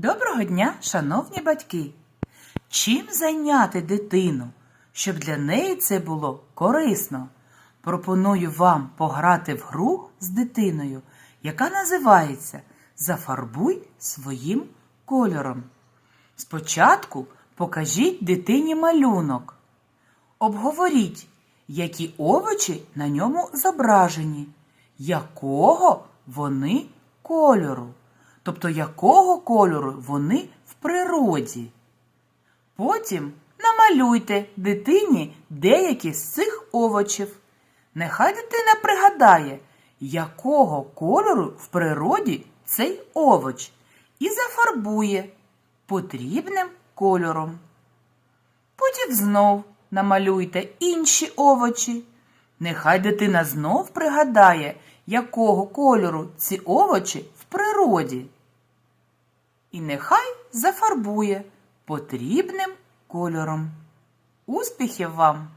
Доброго дня, шановні батьки! Чим зайняти дитину, щоб для неї це було корисно? Пропоную вам пограти в гру з дитиною, яка називається Зафарбуй своїм кольором. Спочатку покажіть дитині малюнок. Обговоріть, які овочі на ньому зображені, якого вони кольору, тобто якого кольору вони в природі. Потім намалюйте дитині деякі з цих овочів. Нехай дитина пригадає, якого кольору в природі цей овоч, і зафарбує потрібним кольором. Потім знов намалюйте інші овочі. Нехай дитина знов пригадає, якого кольору ці овочі в природі. І нехай зафарбує потрібним кольором. Успіхів вам!